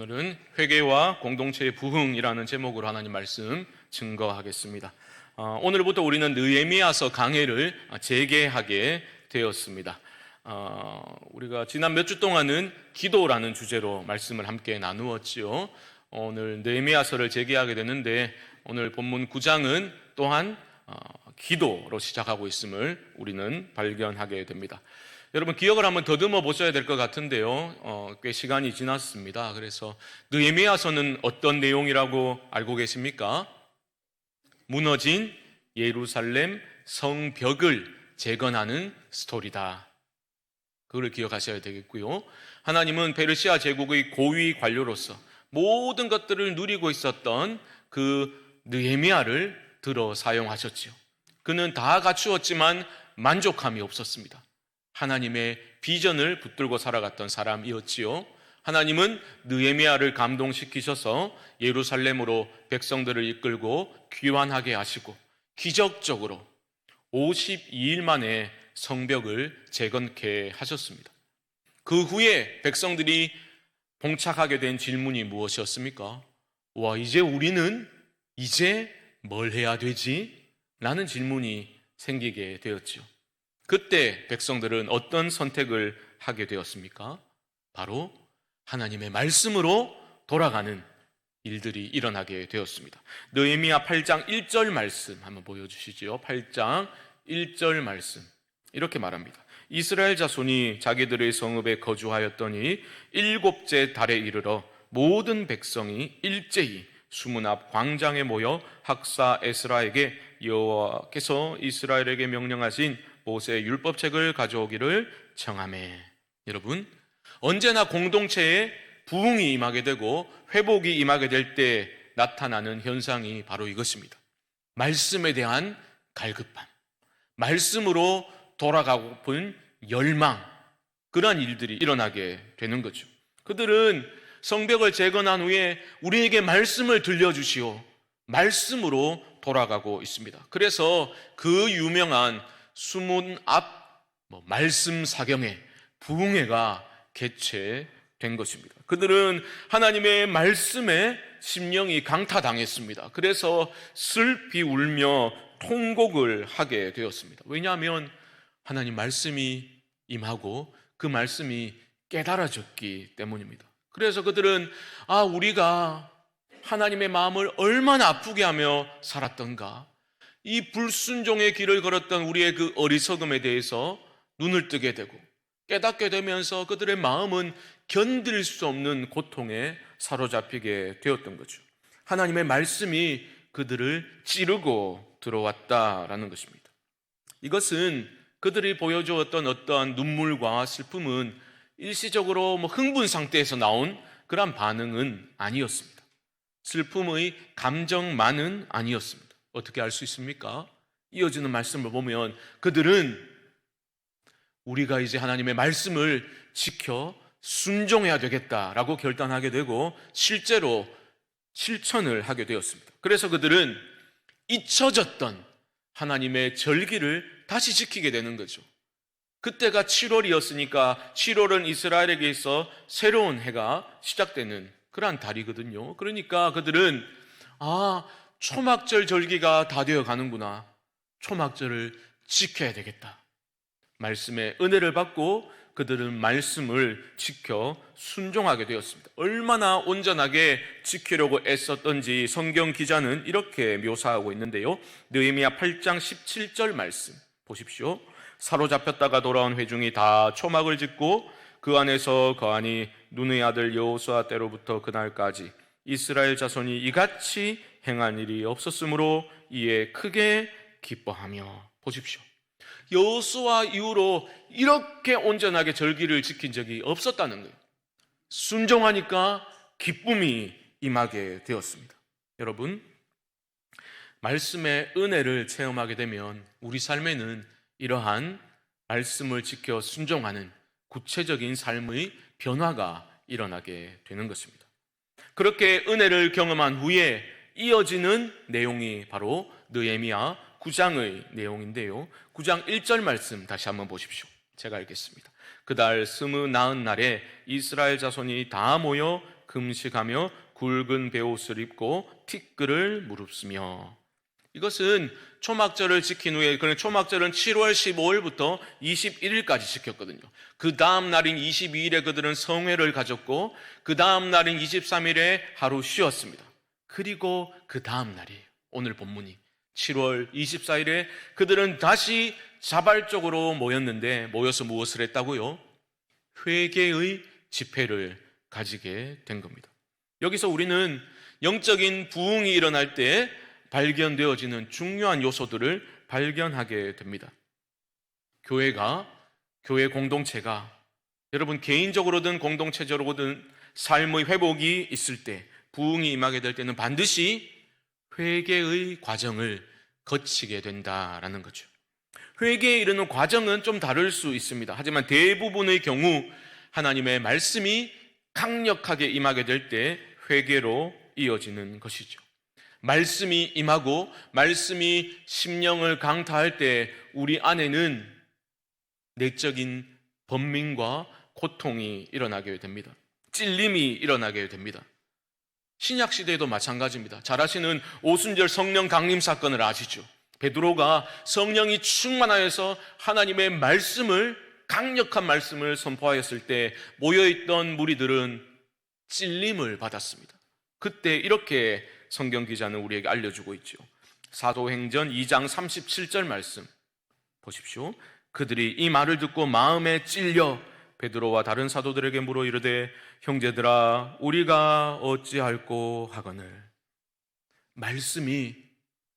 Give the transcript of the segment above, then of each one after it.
오늘은 회개와 공동체의 부흥이라는 제목으로 하나님 말씀 증거하겠습니다. 어, 오늘부터 우리는 느헤미야서 강해를 재개하게 되었습니다. 어, 우리가 지난 몇 주 동안은 기도라는 주제로 말씀을 함께 나누었지요. 오늘 느헤미야서를 재개하게 되는데 오늘 본문 9장은 또한 어, 기도로 시작하고 있음을 우리는 발견하게 됩니다. 여러분 기억을 한번 더듬어 보셔야 될 것 같은데요. 어, 꽤 시간이 지났습니다. 그래서 느헤미야서는 어떤 내용이라고 알고 계십니까? 무너진 예루살렘 성벽을 재건하는 스토리다. 그걸 기억하셔야 되겠고요. 하나님은 페르시아 제국의 고위 관료로서 모든 것들을 누리고 있었던 그 느헤미야를 들어 사용하셨지요. 그는 다 갖추었지만 만족함이 없었습니다. 하나님의 비전을 붙들고 살아갔던 사람이었지요. 하나님은 느헤미야를 감동시키셔서 예루살렘으로 백성들을 이끌고 귀환하게 하시고 기적적으로 52일 만에 성벽을 재건케 하셨습니다. 그 후에 백성들이 봉착하게 된 질문이 무엇이었습니까? 와, 이제 우리는 이제 뭘 해야 되지? 라는 질문이 생기게 되었죠. 그때 백성들은 어떤 선택을 하게 되었습니까? 바로 하나님의 말씀으로 돌아가는 일들이 일어나게 되었습니다. 느헤미야 8장 1절 말씀 한번 보여 주시지요. 8장 1절 말씀 이렇게 말합니다. 이스라엘 자손이 자기들의 성읍에 거주하였더니 일곱째 달에 이르러 모든 백성이 일제히 수문 앞 광장에 모여 학사 에스라에게 여호와께서 이스라엘에게 명령하신 모세의 율법책을 가져오기를 청함해. 여러분, 언제나 공동체에 부흥이 임하게 되고 회복이 임하게 될 때 나타나는 현상이 바로 이것입니다. 말씀에 대한 갈급함, 말씀으로 돌아가고픈 열망, 그러한 일들이 일어나게 되는 거죠. 그들은 성벽을 재건한 후에 우리에게 말씀을 들려주시오. 말씀으로 돌아가고 있습니다. 그래서 그 유명한 수문 앞 뭐 말씀 사경회, 부흥회가 개최된 것입니다. 그들은 하나님의 말씀에 심령이 강타당했습니다. 그래서 슬피 울며 통곡을 하게 되었습니다. 왜냐하면 하나님 말씀이 임하고 그 말씀이 깨달아졌기 때문입니다. 그래서 그들은 아, 우리가 하나님의 마음을 얼마나 아프게 하며 살았던가. 이 불순종의 길을 걸었던 우리의 그 어리석음에 대해서 눈을 뜨게 되고 깨닫게 되면서 그들의 마음은 견딜 수 없는 고통에 사로잡히게 되었던 거죠. 하나님의 말씀이 그들을 찌르고 들어왔다라는 것입니다. 이것은 그들이 보여주었던 어떠한 눈물과 슬픔은 일시적으로 뭐 흥분 상태에서 나온 그런 반응은 아니었습니다. 슬픔의 감정만은 아니었습니다. 어떻게 알 수 있습니까? 이어지는 말씀을 보면 그들은 우리가 이제 하나님의 말씀을 지켜 순종해야 되겠다라고 결단하게 되고 실제로 실천을 하게 되었습니다. 그래서 그들은 잊혀졌던 하나님의 절기를 다시 지키게 되는 거죠. 그때가 7월이었으니까 7월은 이스라엘에게 있어 새로운 해가 시작되는 그러한 달이거든요. 그러니까 그들은 아, 초막절 절기가 다 되어 가는구나. 초막절을 지켜야 되겠다. 말씀의 은혜를 받고 그들은 말씀을 지켜 순종하게 되었습니다. 얼마나 온전하게 지키려고 애썼던지 성경 기자는 이렇게 묘사하고 있는데요. 느헤미야 8장 17절 말씀 보십시오. 사로잡혔다가 돌아온 회중이 다 초막을 짓고 그 안에서 거하니 눈의 아들 여호수아 때로부터 그날까지 이스라엘 자손이 이같이 행한 일이 없었으므로 이에 크게 기뻐하며 보십시오. 여호수아 이후로 이렇게 온전하게 절기를 지킨 적이 없었다는 거예요. 순종하니까 기쁨이 임하게 되었습니다. 여러분, 말씀의 은혜를 체험하게 되면 우리 삶에는 이러한 말씀을 지켜 순종하는 구체적인 삶의 변화가 일어나게 되는 것입니다. 그렇게 은혜를 경험한 후에 이어지는 내용이 바로 느헤미야 9장의 내용인데요. 9장 1절 말씀 다시 한번 보십시오. 제가 읽겠습니다. 그달 스무 나은 날에 이스라엘 자손이 다 모여 금식하며 굵은 베옷을 입고 티끌을 무릅쓰며 이것은 초막절을 지킨 후에 그런 초막절은 7월 15일부터 21일까지 지켰거든요. 그 다음 날인 22일에 그들은 성회를 가졌고 그 다음 날인 23일에 하루 쉬었습니다. 그리고 그 다음 날이에요. 오늘 본문이 7월 24일에 그들은 다시 자발적으로 모였는데 모여서 무엇을 했다고요? 회개의 집회를 가지게 된 겁니다. 여기서 우리는 영적인 부흥이 일어날 때 발견되어지는 중요한 요소들을 발견하게 됩니다. 교회가, 교회 공동체가 여러분 개인적으로든 공동체적으로든 삶의 회복이 있을 때, 부흥이 임하게 될 때는 반드시 회개의 과정을 거치게 된다라는 거죠. 회개에 이르는 과정은 좀 다를 수 있습니다. 하지만 대부분의 경우 하나님의 말씀이 강력하게 임하게 될 때 회개로 이어지는 것이죠. 말씀이 임하고 말씀이 심령을 강타할 때 우리 안에는 내적인 번민과 고통이 일어나게 됩니다. 찔림이 일어나게 됩니다. 신약 시대에도 마찬가지입니다. 잘 아시는 오순절 성령 강림 사건을 아시죠? 베드로가 성령이 충만하여서 하나님의 말씀을 강력한 말씀을 선포하였을 때 모여있던 무리들은 찔림을 받았습니다. 그때 이렇게 성경 기자는 우리에게 알려주고 있죠. 사도행전 2장 37절 말씀 보십시오. 그들이 이 말을 듣고 마음에 찔려 베드로와 다른 사도들에게 물어 이르되 형제들아 우리가 어찌할꼬 하거늘 말씀이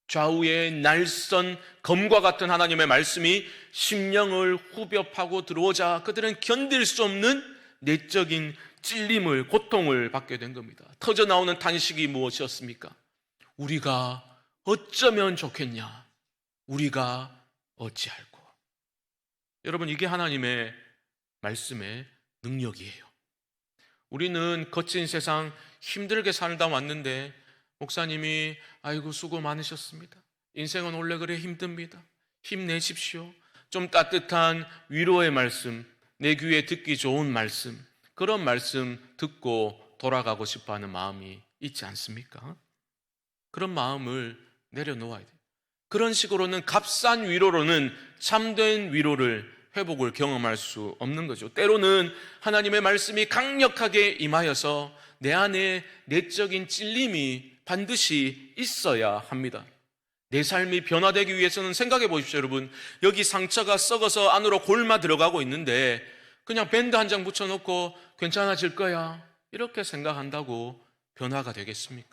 좌우의 날선 검과 같은 하나님의 말씀이 심령을 후벼 파고 들어오자 그들은 견딜 수 없는 내적인 찔림을 고통을 받게 된 겁니다. 터져 나오는 탄식이 무엇이었습니까? 우리가 어쩌면 좋겠냐? 우리가 어찌할꼬? 여러분 이게 하나님의 말씀의 능력이에요. 우리는 거친 세상 힘들게 살다 왔는데 목사님이 아이고 수고 많으셨습니다. 인생은 원래 그래 힘듭니다. 힘내십시오. 좀 따뜻한 위로의 말씀, 내 귀에 듣기 좋은 말씀, 그런 말씀 듣고 돌아가고 싶어 하는 마음이 있지 않습니까? 그런 마음을 내려놓아야 돼요. 그런 식으로는 값싼 위로로는 참된 위로를 회복을 경험할 수 없는 거죠. 때로는 하나님의 말씀이 강력하게 임하여서 내 안에 내적인 찔림이 반드시 있어야 합니다. 내 삶이 변화되기 위해서는 생각해 보십시오, 여러분. 여기 상처가 썩어서 안으로 골마 들어가고 있는데 그냥 밴드 한 장 붙여놓고 괜찮아질 거야. 이렇게 생각한다고 변화가 되겠습니까?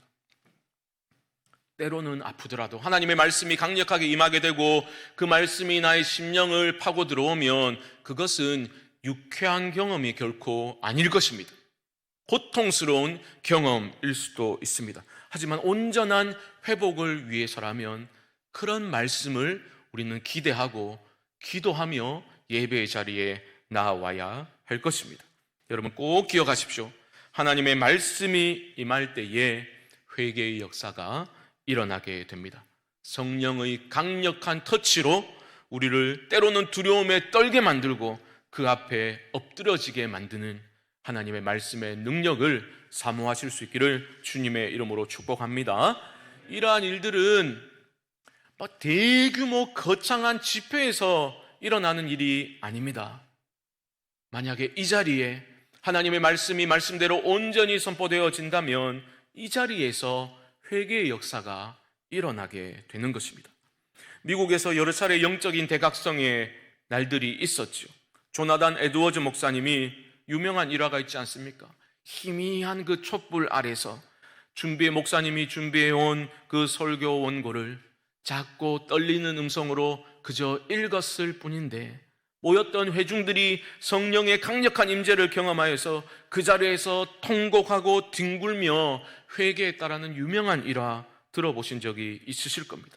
때로는 아프더라도 하나님의 말씀이 강력하게 임하게 되고 그 말씀이 나의 심령을 파고 들어오면 그것은 유쾌한 경험이 결코 아닐 것입니다. 고통스러운 경험일 수도 있습니다. 하지만 온전한 회복을 위해서라면 그런 말씀을 우리는 기대하고 기도하며 예배의 자리에 나와야 할 것입니다. 여러분 꼭 기억하십시오. 하나님의 말씀이 임할 때에 회개의 역사가 일어나게 됩니다. 성령의 강력한 터치로 우리를 때로는 두려움에 떨게 만들고 그 앞에 엎드러지게 만드는 하나님의 말씀의 능력을 사모하실 수 있기를 주님의 이름으로 축복합니다. 이러한 일들은 막 대규모 거창한 집회에서 일어나는 일이 아닙니다. 만약에 이 자리에 하나님의 말씀이 말씀대로 온전히 선포되어진다면 이 자리에서 회개의 역사가 일어나게 되는 것입니다. 미국에서 여러 차례 영적인 대각성의 날들이 있었죠. 조나단 에드워즈 목사님이 유명한 일화가 있지 않습니까? 희미한 그 촛불 아래서 준비해 목사님이 준비해 온 그 설교 원고를 작고 떨리는 음성으로 그저 읽었을 뿐인데 모였던 회중들이 성령의 강력한 임재를 경험하여서 그 자리에서 통곡하고 뒹굴며 회개했다라는 유명한 일화 들어보신 적이 있으실 겁니다.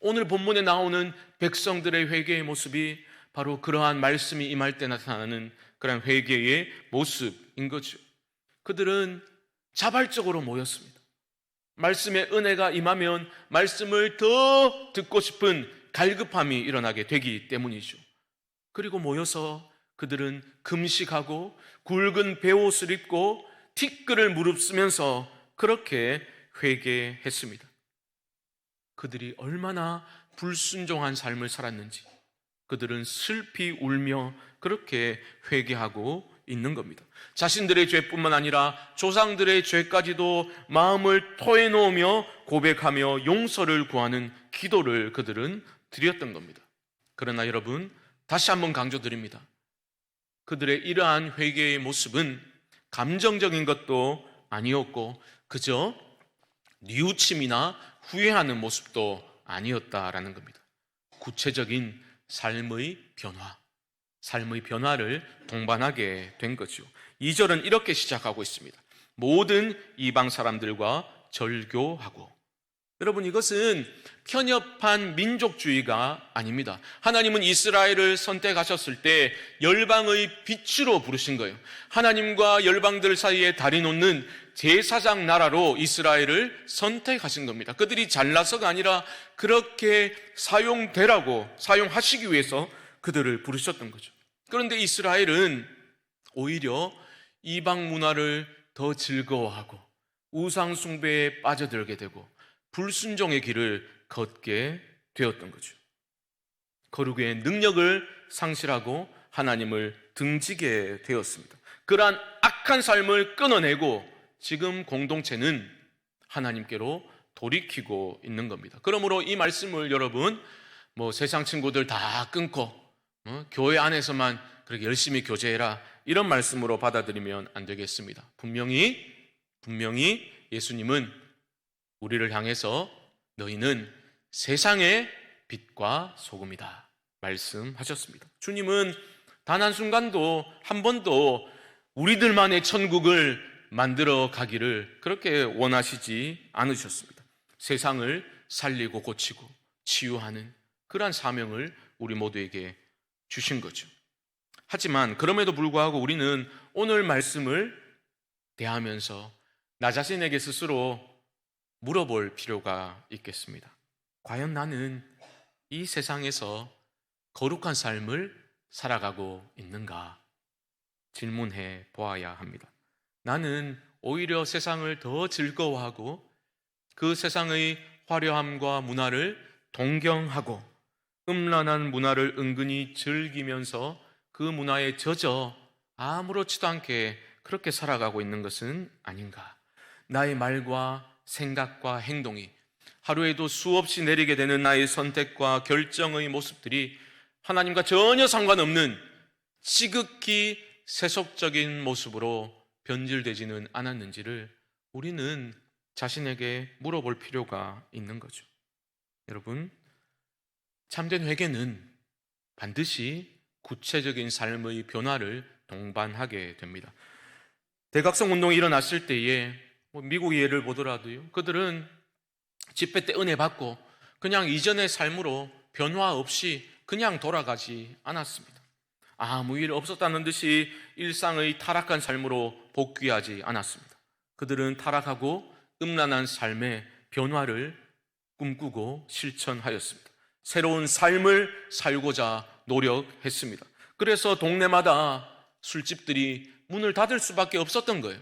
오늘 본문에 나오는 백성들의 회개의 모습이 바로 그러한 말씀이 임할 때 나타나는 그런 회개의 모습인 거죠. 그들은 자발적으로 모였습니다. 말씀의 은혜가 임하면 말씀을 더 듣고 싶은 갈급함이 일어나게 되기 때문이죠. 그리고 모여서 그들은 금식하고 굵은 베옷을 입고 티끌을 무릅쓰면서 그렇게 회개했습니다. 그들이 얼마나 불순종한 삶을 살았는지 그들은 슬피 울며 그렇게 회개하고 있는 겁니다. 자신들의 죄뿐만 아니라 조상들의 죄까지도 마음을 토해 놓으며 고백하며 용서를 구하는 기도를 그들은 드렸던 겁니다. 그러나 여러분, 다시 한번 강조드립니다. 그들의 이러한 회개의 모습은 감정적인 것도 아니었고, 그저 뉘우침이나 후회하는 모습도 아니었다라는 겁니다. 구체적인 삶의 변화, 삶의 변화를 동반하게 된 거죠. 2절은 이렇게 시작하고 있습니다. 모든 이방 사람들과 절교하고. 여러분, 이것은 편협한 민족주의가 아닙니다. 하나님은 이스라엘을 선택하셨을 때 열방의 빛으로 부르신 거예요. 하나님과 열방들 사이에 다리 놓는 제사장 나라로 이스라엘을 선택하신 겁니다. 그들이 잘나서가 아니라 그렇게 사용되라고 사용하시기 위해서 그들을 부르셨던 거죠. 그런데 이스라엘은 오히려 이방 문화를 더 즐거워하고 우상숭배에 빠져들게 되고 불순종의 길을 걷게 되었던 거죠. 거룩의 능력을 상실하고 하나님을 등지게 되었습니다. 그러한 악한 삶을 끊어내고 지금 공동체는 하나님께로 돌이키고 있는 겁니다. 그러므로 이 말씀을 여러분 뭐 세상 친구들 다 끊고 어? 교회 안에서만 그렇게 열심히 교제해라 이런 말씀으로 받아들이면 안 되겠습니다. 분명히 분명히 예수님은 우리를 향해서 너희는 세상의 빛과 소금이다. 말씀하셨습니다. 주님은 단 한순간도 한 번도 우리들만의 천국을 만들어 가기를 그렇게 원하시지 않으셨습니다. 세상을 살리고 고치고 치유하는 그러한 사명을 우리 모두에게 주신 거죠. 하지만 그럼에도 불구하고 우리는 오늘 말씀을 대하면서 나 자신에게 스스로 물어볼 필요가 있겠습니다. 과연 나는 이 세상에서 거룩한 삶을 살아가고 있는가? 질문해 보아야 합니다. 나는 오히려 세상을 더 즐거워하고 그 세상의 화려함과 문화를 동경하고 음란한 문화를 은근히 즐기면서 그 문화에 젖어 아무렇지도 않게 그렇게 살아가고 있는 것은 아닌가? 나의 말과 생각과 행동이 하루에도 수없이 내리게 되는 나의 선택과 결정의 모습들이 하나님과 전혀 상관없는 지극히 세속적인 모습으로 변질되지는 않았는지를 우리는 자신에게 물어볼 필요가 있는 거죠. 여러분, 참된 회개는 반드시 구체적인 삶의 변화를 동반하게 됩니다. 대각성 운동이 일어났을 때에 뭐 미국 예를 보더라도요. 그들은 집회 때 은혜 받고 그냥 이전의 삶으로 변화 없이 그냥 돌아가지 않았습니다. 아무 일 없었다는 듯이 일상의 타락한 삶으로 복귀하지 않았습니다. 그들은 타락하고 음란한 삶의 변화를 꿈꾸고 실천하였습니다. 새로운 삶을 살고자 노력했습니다. 그래서 동네마다 술집들이 문을 닫을 수밖에 없었던 거예요.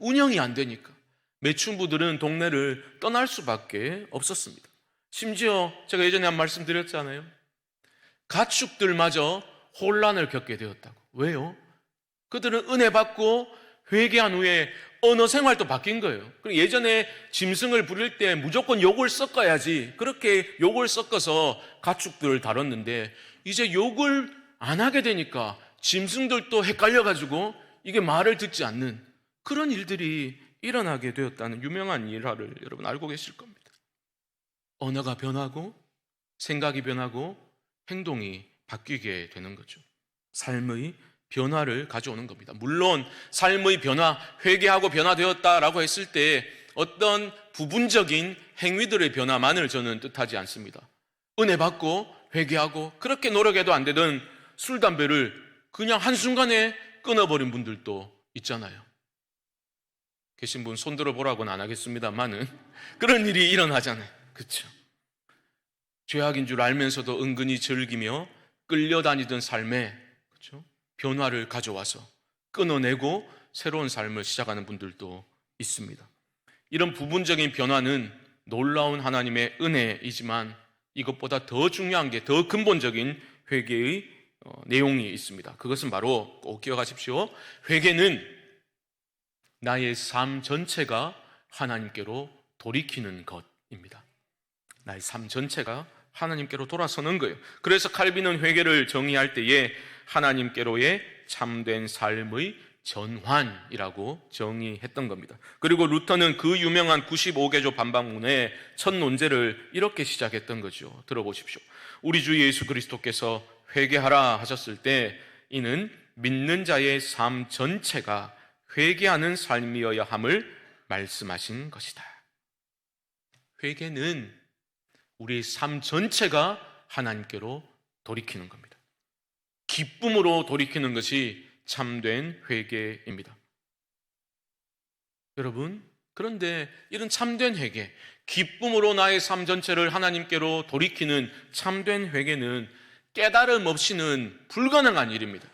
운영이 안 되니까 매춘부들은 동네를 떠날 수밖에 없었습니다. 심지어 제가 예전에 한 말씀 드렸잖아요. 가축들마저 혼란을 겪게 되었다고. 왜요? 그들은 은혜 받고 회개한 후에 언어 생활도 바뀐 거예요. 예전에 짐승을 부릴 때 무조건 욕을 섞어야지 그렇게 욕을 섞어서 가축들을 다뤘는데 이제 욕을 안 하게 되니까 짐승들도 헷갈려가지고 이게 말을 듣지 않는 그런 일들이 일어나게 되었다는 유명한 일화를 여러분 알고 계실 겁니다. 언어가 변하고 생각이 변하고 행동이 바뀌게 되는 거죠. 삶의 변화를 가져오는 겁니다. 물론 삶의 변화, 회개하고 변화되었다라고 했을 때 어떤 부분적인 행위들의 변화만을 저는 뜻하지 않습니다. 은혜 받고 회개하고 그렇게 노력해도 안 되던 술, 담배를 그냥 한순간에 끊어버린 분들도 있잖아요. 계신 분 손들어 보라고는 안 하겠습니다만은 그런 일이 일어나잖아요. 그렇죠? 죄악인 줄 알면서도 은근히 즐기며 끌려다니던 삶에 그렇죠? 변화를 가져와서 끊어내고 새로운 삶을 시작하는 분들도 있습니다. 이런 부분적인 변화는 놀라운 하나님의 은혜이지만 이것보다 더 중요한 게 더 근본적인 회개의 어, 내용이 있습니다. 그것은 바로 꼭 기억하십시오. 회개는 나의 삶 전체가 하나님께로 돌이키는 것입니다. 나의 삶 전체가 하나님께로 돌아서는 거예요. 그래서 칼빈은 회개를 정의할 때에 하나님께로의 참된 삶의 전환이라고 정의했던 겁니다. 그리고 루터는 그 유명한 95개조 반박문의 첫 논제를 이렇게 시작했던 거죠. 들어보십시오. 우리 주 예수 그리스도께서 회개하라 하셨을 때 이는 믿는 자의 삶 전체가 회개하는 삶이어야 함을 말씀하신 것이다. 회개는 우리의 삶 전체가 하나님께로 돌이키는 겁니다. 기쁨으로 돌이키는 것이 참된 회개입니다. 여러분, 그런데 이런 참된 회개, 기쁨으로 나의 삶 전체를 하나님께로 돌이키는 참된 회개는 깨달음 없이는 불가능한 일입니다.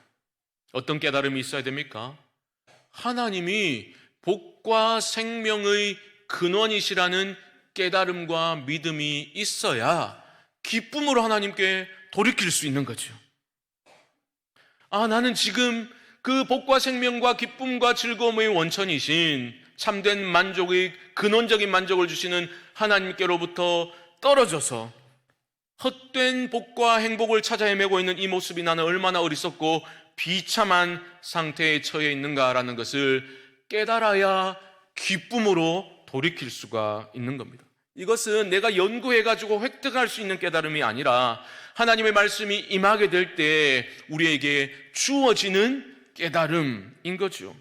어떤 깨달음이 있어야 됩니까? 하나님이 복과 생명의 근원이시라는 깨달음과 믿음이 있어야 기쁨으로 하나님께 돌이킬 수 있는 거죠. 아, 나는 지금 그 복과 생명과 기쁨과 즐거움의 원천이신 참된 만족의 근원적인 만족을 주시는 하나님께로부터 떨어져서 헛된 복과 행복을 찾아 헤매고 있는 이 모습이 나는 얼마나 어리석고 비참한 상태에 처해 있는가라는 것을 깨달아야 기쁨으로 돌이킬 수가 있는 겁니다. 이것은 내가 연구해가지고 획득할 수 있는 깨달음이 아니라 하나님의 말씀이 임하게 될 때 우리에게 주어지는 깨달음인 거죠.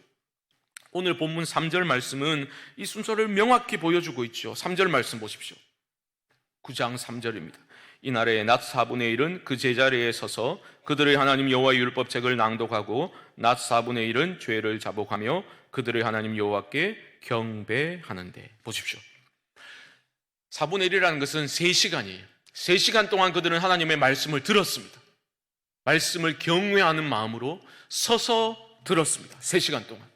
오늘 본문 3절 말씀은 이 순서를 명확히 보여주고 있죠. 3절 말씀 보십시오. 9장 3절입니다. 이날에 낮 4분의 1은 그 제자리에 서서 그들의 하나님 여호와의 율법책을 낭독하고 낮 4분의 1은 죄를 자복하며 그들의 하나님 여호와께 경배하는데 보십시오. 4분의 1이라는 것은 3시간이에요. 3시간 동안 그들은 하나님의 말씀을 들었습니다. 말씀을 경외하는 마음으로 서서 들었습니다. 3시간 동안.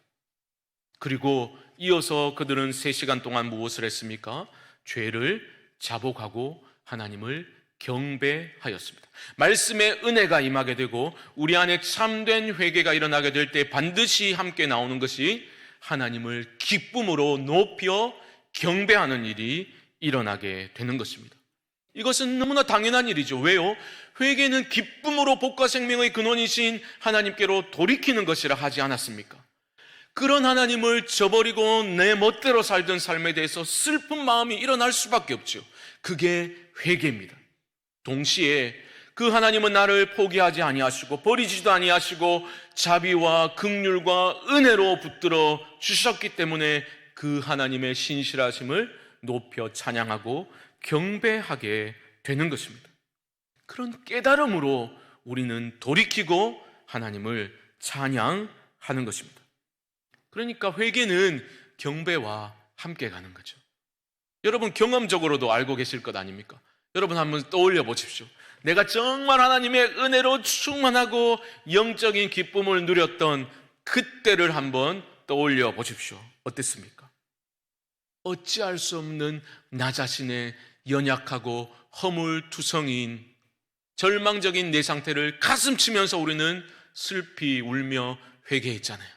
그리고 이어서 그들은 3시간 동안 무엇을 했습니까? 죄를 자복하고 하나님을 경배하였습니다. 말씀의 은혜가 임하게 되고 우리 안에 참된 회개가 일어나게 될 때 반드시 함께 나오는 것이 하나님을 기쁨으로 높여 경배하는 일이 일어나게 되는 것입니다. 이것은 너무나 당연한 일이죠. 왜요? 회개는 기쁨으로 복과 생명의 근원이신 하나님께로 돌이키는 것이라 하지 않았습니까? 그런 하나님을 저버리고 내 멋대로 살던 삶에 대해서 슬픈 마음이 일어날 수밖에 없죠. 그게 회개입니다. 동시에 그 하나님은 나를 포기하지 아니하시고 버리지도 아니하시고 자비와 극률과 은혜로 붙들어 주셨기 때문에 그 하나님의 신실하심을 높여 찬양하고 경배하게 되는 것입니다. 그런 깨달음으로 우리는 돌이키고 하나님을 찬양하는 것입니다. 그러니까 회개는 경배와 함께 가는 거죠. 여러분 경험적으로도 알고 계실 것 아닙니까? 여러분 한번 떠올려 보십시오. 내가 정말 하나님의 은혜로 충만하고 영적인 기쁨을 누렸던 그때를 한번 떠올려 보십시오. 어땠습니까? 어찌할 수 없는 나 자신의 연약하고 허물투성인 절망적인 내 상태를 가슴 치면서 우리는 슬피 울며 회개했잖아요.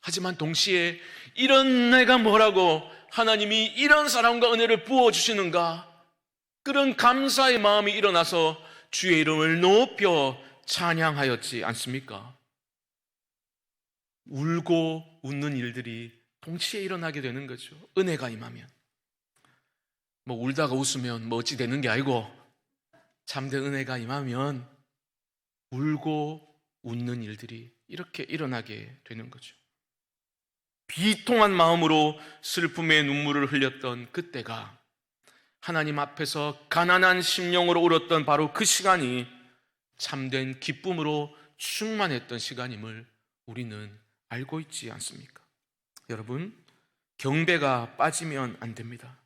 하지만 동시에 이런 내가 뭐라고 하나님이 이런 사랑과 은혜를 부어주시는가 그런 감사의 마음이 일어나서 주의 이름을 높여 찬양하였지 않습니까? 울고 웃는 일들이 동시에 일어나게 되는 거죠. 은혜가 임하면. 뭐 울다가 웃으면 뭐 어찌 되는 게 아니고 참된 은혜가 임하면 울고 웃는 일들이 이렇게 일어나게 되는 거죠. 비통한 마음으로 슬픔의 눈물을 흘렸던 그때가 하나님 앞에서 가난한 심령으로 울었던 바로 그 시간이 참된 기쁨으로 충만했던 시간임을 우리는 알고 있지 않습니까? 여러분, 경배가 빠지면 안 됩니다.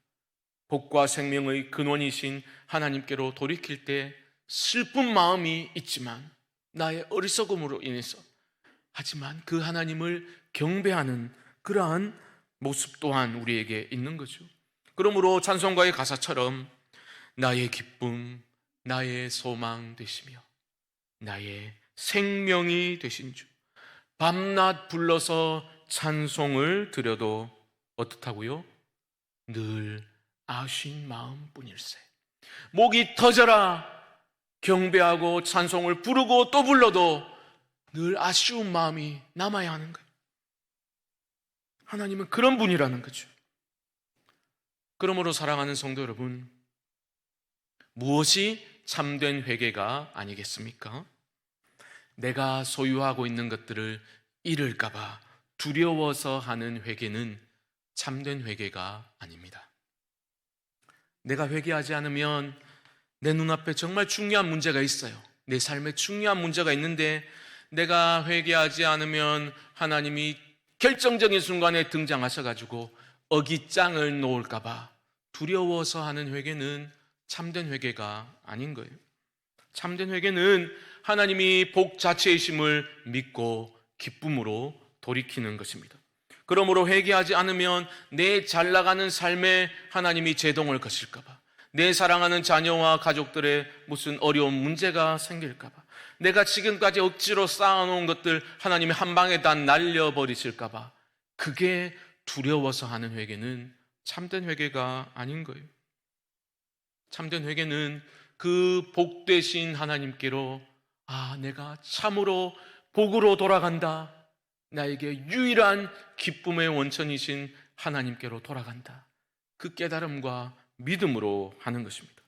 복과 생명의 근원이신 하나님께로 돌이킬 때 슬픈 마음이 있지만 나의 어리석음으로 인해서 하지만 그 하나님을 경배하는 그러한 모습 또한 우리에게 있는 거죠. 그러므로 찬송가의 가사처럼 나의 기쁨, 나의 소망 되시며 나의 생명이 되신 주. 밤낮 불러서 찬송을 드려도 어떻다고요? 늘 아신 마음뿐일세. 목이 터져라 경배하고 찬송을 부르고 또 불러도 늘 아쉬운 마음이 남아야 하는 거예요. 하나님은 그런 분이라는 거죠. 그러므로 사랑하는 성도 여러분, 무엇이 참된 회개가 아니겠습니까? 내가 소유하고 있는 것들을 잃을까봐 두려워서 하는 회개는 참된 회개가 아닙니다. 내가 회개하지 않으면 내 눈앞에 정말 중요한 문제가 있어요. 내 삶에 중요한 문제가 있는데 내가 회개하지 않으면 하나님이 결정적인 순간에 등장하셔가지고 어깃장을 놓을까봐 두려워서 하는 회개는 참된 회개가 아닌 거예요. 참된 회개는 하나님이 복 자체이심을 믿고 기쁨으로 돌이키는 것입니다. 그러므로 회개하지 않으면 내 잘 나가는 삶에 하나님이 제동을 거실까봐, 내 사랑하는 자녀와 가족들의 무슨 어려운 문제가 생길까봐, 내가 지금까지 억지로 쌓아놓은 것들 하나님이 한 방에 다 날려버리실까봐, 그게 두려워서 하는 회개는 참된 회개가 아닌 거예요. 참된 회개는 그 복되신 하나님께로 아, 내가 참으로 복으로 돌아간다. 나에게 유일한 기쁨의 원천이신 하나님께로 돌아간다. 그 깨달음과 믿음으로 하는 것입니다.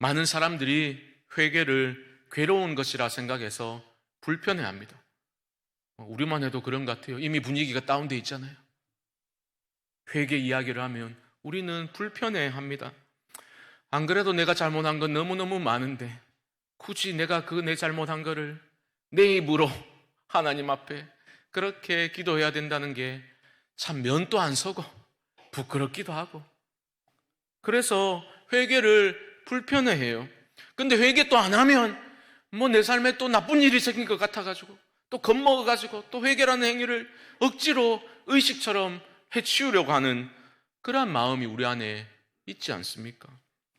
많은 사람들이 회개를 괴로운 것이라 생각해서 불편해 합니다. 우리만 해도 그런 것 같아요. 이미 분위기가 다운돼 있잖아요. 회개 이야기를 하면 우리는 불편해 합니다. 안 그래도 내가 잘못한 건 너무너무 많은데 굳이 내가 그 내 잘못한 거를 내 입으로 하나님 앞에 그렇게 기도해야 된다는 게 참 면도 안 서고 부끄럽기도 하고 그래서 회개를 불편해해요. 근데 회개 또 안 하면 뭐 내 삶에 또 나쁜 일이 생긴 것 같아가지고 또 겁먹어가지고 또 회개라는 행위를 억지로 의식처럼 해치우려고 하는 그러한 마음이 우리 안에 있지 않습니까?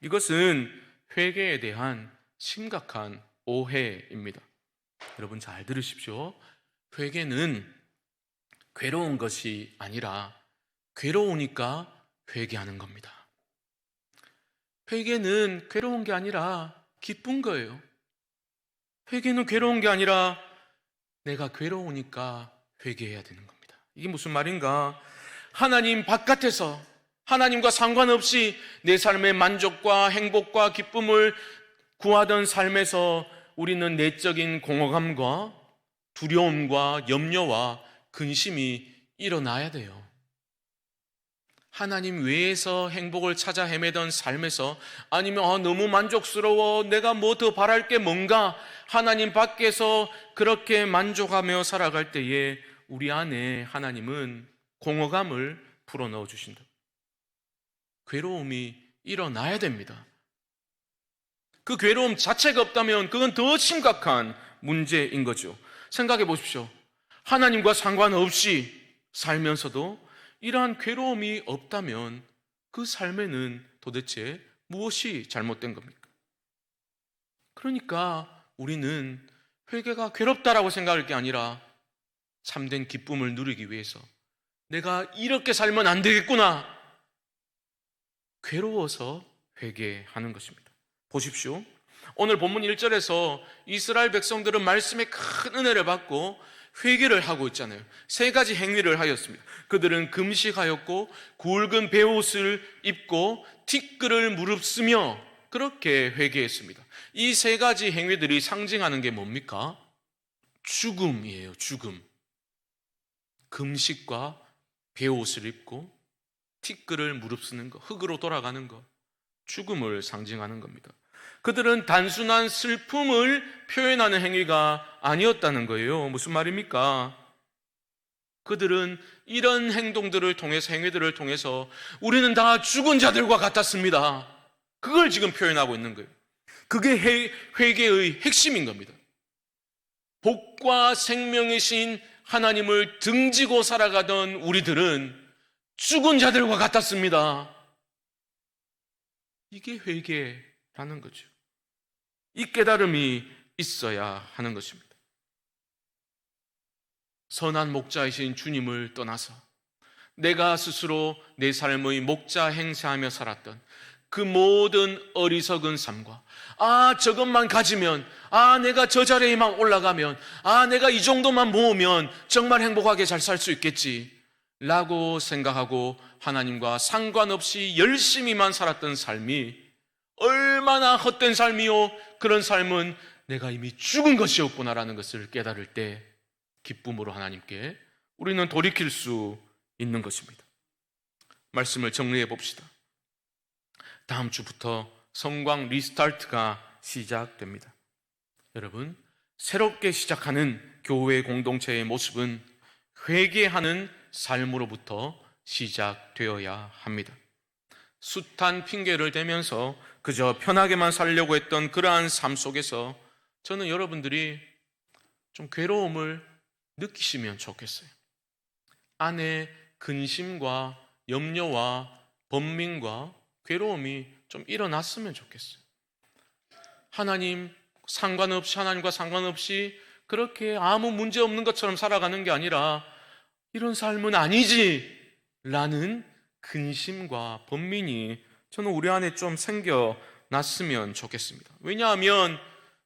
이것은 회개에 대한 심각한 오해입니다. 여러분 잘 들으십시오. 회개는 괴로운 것이 아니라 괴로우니까 회개하는 겁니다. 회개는 괴로운 게 아니라 기쁜 거예요. 회개는 괴로운 게 아니라 내가 괴로우니까 회개해야 되는 겁니다. 이게 무슨 말인가? 하나님 바깥에서 하나님과 상관없이 내 삶의 만족과 행복과 기쁨을 구하던 삶에서 우리는 내적인 공허감과 두려움과 염려와 근심이 일어나야 돼요. 하나님 외에서 행복을 찾아 헤매던 삶에서 아니면 아, 너무 만족스러워 내가 뭐 더 바랄 게 뭔가 하나님 밖에서 그렇게 만족하며 살아갈 때에 우리 안에 하나님은 공허감을 풀어넣어 주신다. 괴로움이 일어나야 됩니다. 그 괴로움 자체가 없다면 그건 더 심각한 문제인 거죠. 생각해 보십시오. 하나님과 상관없이 살면서도 이러한 괴로움이 없다면 그 삶에는 도대체 무엇이 잘못된 겁니까? 그러니까 우리는 회개가 괴롭다라고 생각할 게 아니라 참된 기쁨을 누리기 위해서 내가 이렇게 살면 안 되겠구나. 괴로워서 회개하는 것입니다. 보십시오. 오늘 본문 1절에서 이스라엘 백성들은 말씀에 큰 은혜를 받고 회개를 하고 있잖아요. 세 가지 행위를 하였습니다. 그들은 금식하였고 굵은 베옷을 입고 티끌을 무릅쓰며 그렇게 회개했습니다. 이 세 가지 행위들이 상징하는 게 뭡니까? 죽음이에요. 죽음. 금식과 베옷을 입고 티끌을 무릅쓰는 것, 흙으로 돌아가는 것, 죽음을 상징하는 겁니다. 그들은 단순한 슬픔을 표현하는 행위가 아니었다는 거예요. 무슨 말입니까? 그들은 이런 행동들을 통해서, 행위들을 통해서 우리는 다 죽은 자들과 같았습니다. 그걸 지금 표현하고 있는 거예요. 그게 회, 회개의 핵심인 겁니다. 복과 생명이신 하나님을 등지고 살아가던 우리들은 죽은 자들과 같았습니다. 이게 회개라는 거죠. 이 깨달음이 있어야 하는 것입니다. 선한 목자이신 주님을 떠나서 내가 스스로 내 삶의 목자 행세하며 살았던 그 모든 어리석은 삶과 아 저것만 가지면 아 내가 저 자리에만 올라가면 아 내가 이 정도만 모으면 정말 행복하게 잘 살 수 있겠지 라고 생각하고 하나님과 상관없이 열심히만 살았던 삶이 얼마나 헛된 삶이요 그런 삶은 내가 이미 죽은 것이었구나라는 것을 깨달을 때 기쁨으로 하나님께 우리는 돌이킬 수 있는 것입니다. 말씀을 정리해 봅시다. 다음 주부터 성광 리스타트가 시작됩니다. 여러분, 새롭게 시작하는 교회 공동체의 모습은 회개하는 삶으로부터 시작되어야 합니다. 숱한 핑계를 대면서 그저 편하게만 살려고 했던 그러한 삶 속에서 저는 여러분들이 좀 괴로움을 느끼시면 좋겠어요. 안에 근심과 염려와 번민과 괴로움이 좀 일어났으면 좋겠어요. 하나님 상관없이 하나님과 상관없이 그렇게 아무 문제 없는 것처럼 살아가는 게 아니라 이런 삶은 아니지 라는 근심과 번민이 저는 우리 안에 좀 생겨났으면 좋겠습니다. 왜냐하면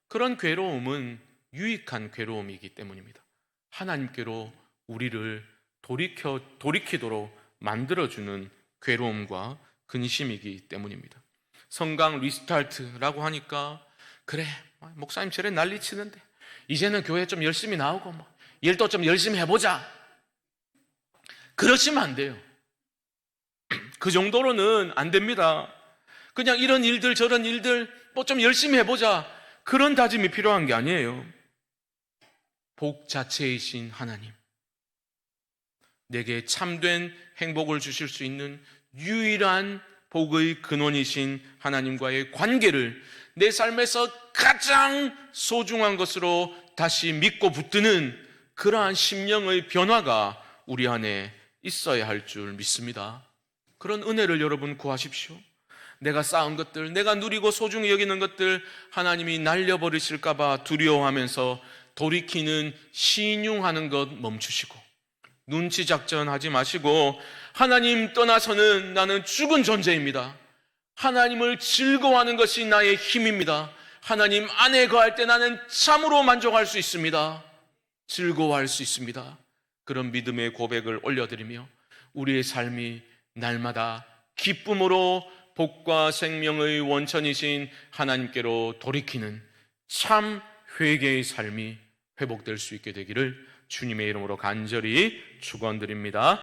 그런 괴로움은 유익한 괴로움이기 때문입니다. 하나님께로 우리를 돌이켜 돌이키도록 만들어주는 괴로움과 근심이기 때문입니다. 성강 리스타트라고 하니까 그래 목사님 저래 난리 치는데 이제는 교회 좀 열심히 나오고 뭐 일도 좀 열심히 해보자. 그러시면 안 돼요. 그 정도로는 안 됩니다. 그냥 이런 일들 저런 일들 뭐 좀 열심히 해보자. 그런 다짐이 필요한 게 아니에요. 복 자체이신 하나님. 내게 참된 행복을 주실 수 있는 유일한 복의 근원이신 하나님과의 관계를 내 삶에서 가장 소중한 것으로 다시 믿고 붙드는 그러한 심령의 변화가 우리 안에 있어야 할 줄 믿습니다. 그런 은혜를 여러분 구하십시오. 내가 쌓은 것들, 내가 누리고 소중히 여기는 것들 하나님이 날려버리실까봐 두려워하면서 돌이키는 신용하는 것 멈추시고 눈치 작전 하지 마시고 하나님 떠나서는 나는 죽은 존재입니다. 하나님을 즐거워하는 것이 나의 힘입니다. 하나님 안에 거할 때 나는 참으로 만족할 수 있습니다. 즐거워할 수 있습니다. 그런 믿음의 고백을 올려드리며 우리의 삶이 날마다 기쁨으로 복과 생명의 원천이신 하나님께로 돌이키는 참 회개의 삶이 회복될 수 있게 되기를 주님의 이름으로 간절히 축원드립니다.